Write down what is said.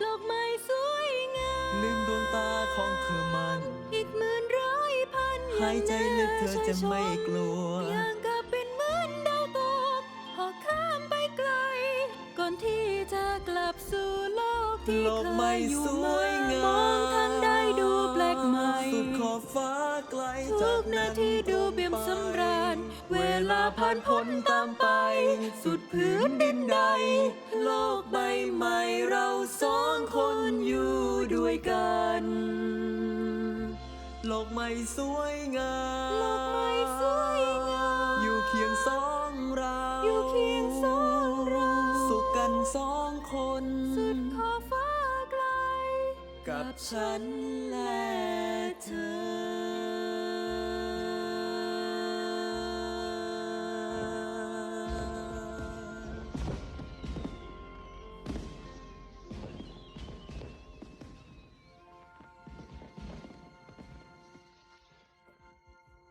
โลกใหม่สวยงามลืมดวงตาของเธอมัน อีกหมื่นร้อยพันหายใจลึกเธอจะไม่กลัว อย่างกับเป็นเหมือนดาวตกหอกข้ามไปไกล ก่อนที่จะกลับสู่โลกที่โลกเคใหม่ยอยู่สวยงามมองทางใดดูแปลกใหม่ สุดขอบฟ้าไกลทุจากนาทีดูเบี่ยมสำราญ เวลาผ่านพ้นตามไป สุดพื้นดินใด โลกใบใหม่ ด้วยกัน โลกใหม่สวยงามโลกใหม่สวยงามอยู่เคียงสองเราอยู่เคียงสองเราสุขกันสองคน สุดขอบฟ้าไกล กับฉันและเธอ